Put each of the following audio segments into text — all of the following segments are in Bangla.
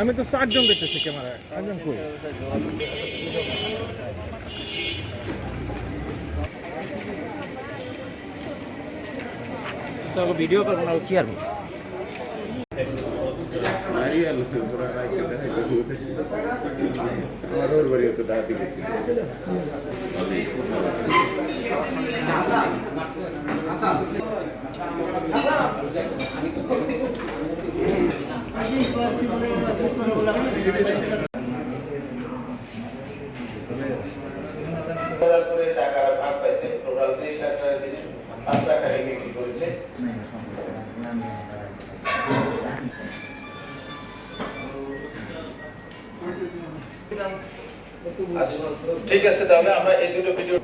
আমি তো চারজন দেখতেছি ক্যামেরায়। চারজন কই? ভিডিও করব না কি আর হাজার করে টাকা পাইছে পাঁচ ঠিক আছে তাহলে আমরা এই দুটো ভিডিও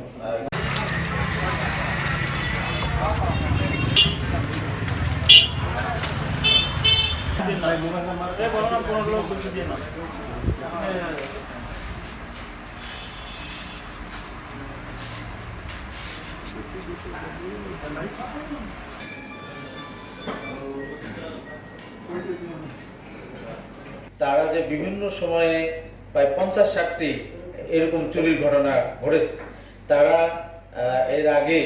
তারা যে বিভিন্ন সময়ে প্রায় পঞ্চাশ ষাটটি এরকম চুরির ঘটনা ঘটেছে, তারা এর আগে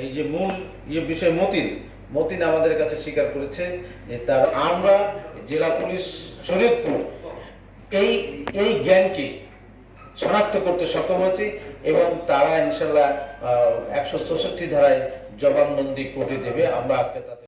এই যে মূল ইয়ে বিষয় মতিন মতিন আমাদের কাছে স্বীকার করেছে যে তার আমরা জেলা পুলিশ শরীয়তপুর এই এই জ্ঞানকে শনাক্ত করতে সক্ষম হয়েছি এবং তারা ইনশাল্লাহ একশো চৌষট্টি ধারায় জবানবন্দি কোর্টে দেবে। আমরা আজকে তাতে